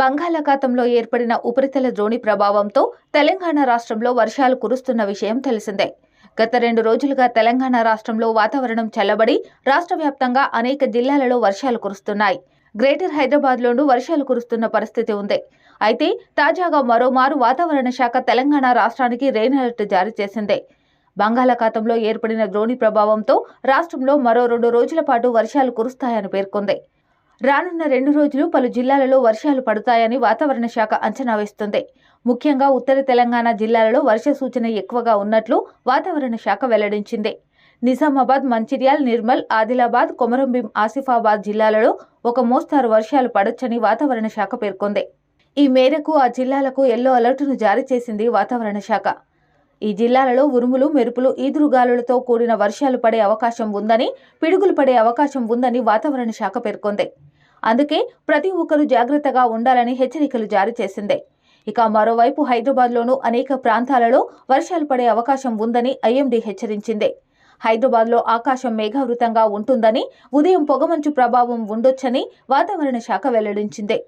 బంగాళాఖాతంలో ఏర్పడిన ఉపరితల ద్రోణి ప్రభావంతో తెలంగాణ రాష్ట్రంలో వర్షాలు కురుస్తున్న విషయం తెలిసిందే. గత రెండు రోజులుగా తెలంగాణ రాష్ట్రంలో వాతావరణం చల్లబడి రాష్ట్ర వ్యాప్తంగా అనేక జిల్లాలలో వర్షాలు కురుస్తున్నాయి. గ్రేటర్ హైదరాబాద్లోనూ వర్షాలు కురుస్తున్న పరిస్థితి ఉంది. అయితే తాజాగా మరోమారు వాతావరణ శాఖ తెలంగాణ రాష్ట్రానికి రెయిన్ అలర్ట్ జారీ చేసింది. బంగాళాఖాతంలో ఏర్పడిన ద్రోణి ప్రభావంతో రాష్ట్రంలో మరో రెండు రోజుల పాటు వర్షాలు కురుస్తాయని పేర్కొంది. రానున్న రెండు రోజులు పలు జిల్లాలలో వర్షాలు పడతాయని వాతావరణ శాఖ అంచనా వేస్తుంది. ముఖ్యంగా ఉత్తర తెలంగాణ జిల్లాలలో వర్ష సూచన ఎక్కువగా ఉన్నట్లు వాతావరణ శాఖ వెల్లడించింది. నిజామాబాద్ మంచిర్యాల్ నిర్మల్ ఆదిలాబాద్ కొమరంభీం ఆసిఫాబాద్ జిల్లాలలో ఒక మోస్తారు వర్షాలు పడొచ్చని వాతావరణ శాఖ పేర్కొంది. ఈ మేరకు ఆ జిల్లాలకు ఎల్లో అలర్టును జారీ చేసింది వాతావరణ శాఖ. ఈ జిల్లాలలో ఉరుములు మెరుపులు ఈదురుగాలులతో కూడిన వర్షాలు పడే అవకాశం ఉందని పిడుగులు పడే అవకాశం ఉందని వాతావరణ శాఖ పేర్కొంది. అందుకే ప్రతి ఒక్కరూ జాగ్రత్తగా ఉండాలని హెచ్చరికలు జారీ చేసింది. ఇక మరోవైపు హైదరాబాద్లోనూ అనేక ప్రాంతాలలో వర్షాలు పడే అవకాశం ఉందని ఐఎండీ హెచ్చరించింది. హైదరాబాద్లో ఆకాశం మేఘావృతంగా ఉంటుందని ఉదయం పొగమంచు ప్రభావం ఉండొచ్చని వాతావరణ శాఖ వెల్లడించింది.